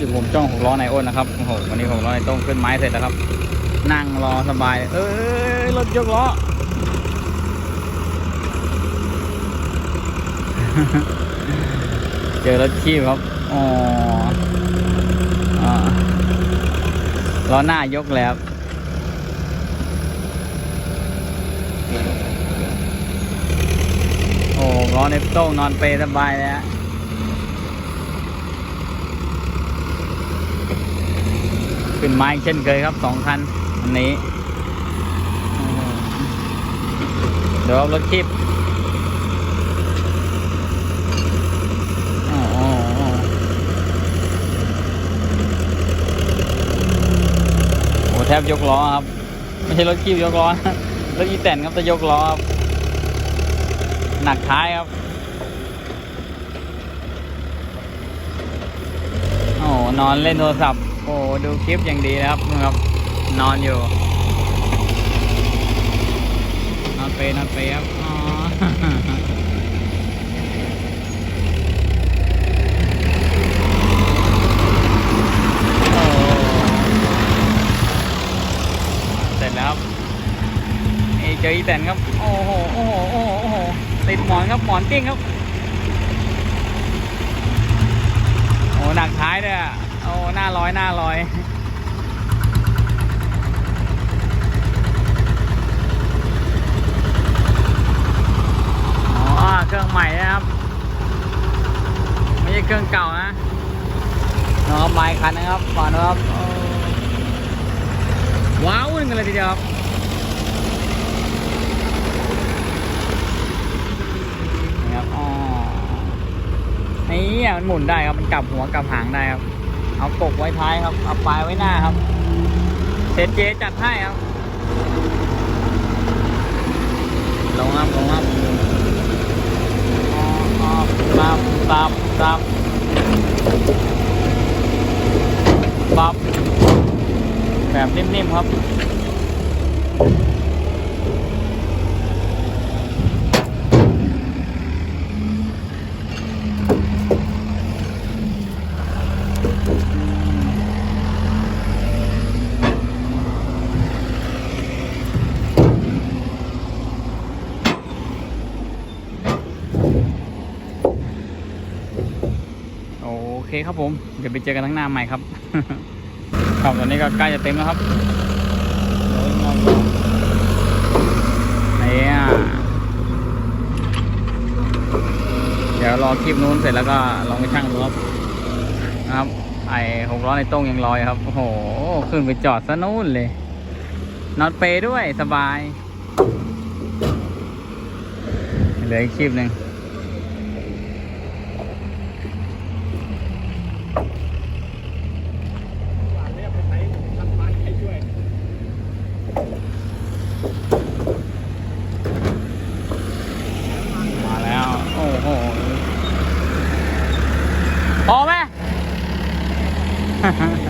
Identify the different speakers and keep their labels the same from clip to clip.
Speaker 1: อยู่ผมจ้องหกล้อในอ้นนะครับโอ้โหวันนี้หกล้อในต้งขึ้นไม้เสร็จแล้วครับ นั่งรอสบาย เอ้ยรถยกล้อเจอรถขี้ครับอ๋อล้อหน้ายกแล้วโอ้ล้อในโต้งนอนเปสบายเลยฮะ ขึ้นไม้เช่นเคยครับสองคันอันนี้เดี๋ยวรถคีบโอ้แทบยกล้อครับ ไม่ใช่รถคีบยกล้อรถอีแตนครับจะยกล้อครับหนักท้ายครับโอ้นอนเล่นโทรศัพท์ อ้ดูคลิปอย่างดีนะครับนครับ นอนอยู่ นอนเปนอนเปครับอ๋อเสร็จแล้วครับนี่เจออีแตนครับ โอ้โห โอ้โห โอ้โห ติดหมอนครับหมอนกิ้งครับ โอ้หนักท้ายเลยอะ หน้าร้อยหน้าร้อยเครื่องใหม่นะครับ ไม่ใช่เครื่องเก่านะน้องไม้คันนะครับก่อนนะครับว้าวนึงเลยทีเดียวครับนะครับอ๋อนี่มันหมุนได้ครับ มันกลับหัวกลับหางได้ครับ เอากกไว้ท้ายครับ เอาปลายไว้หน้าครับ เซนเจจัดให้ครับ ลงครับลงครับออกตับตับตับปับแบบนิ่มๆครับ โอ เคครับผม เดี๋ยวไปเจอกันทั้างหน้าใหม่ครับ ครับตอนนี้ก็ใกล้จะเต็มแล้วครับนี่อะเดี๋ยวรอคลิปนู้นเสร็จแล้วก็ลองไปช่างดูครับนะครับ ไอหกล้อในโต้งยังลอยครับ โอ้โห ขึ้นไปจอดซะนู้นเลยนอตเปย์ด้วยสบาย เหลืออีกคลิปหนึ่ง Ha ha ha.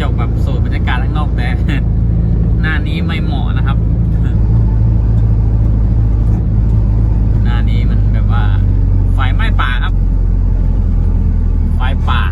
Speaker 1: จกแบบสูดบรรยากาศข้างนอกแต่ หน้านี้ไม่เหมาะนะครับ หน้านี้มันแบบว่า ไฟไหม้ป่าครับ ไฟป่า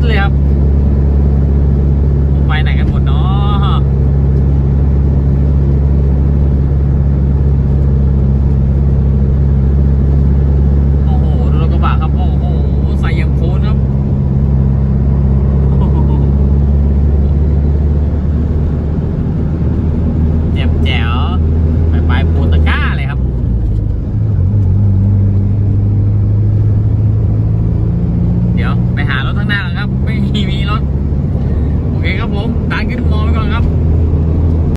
Speaker 1: ถเลยครับ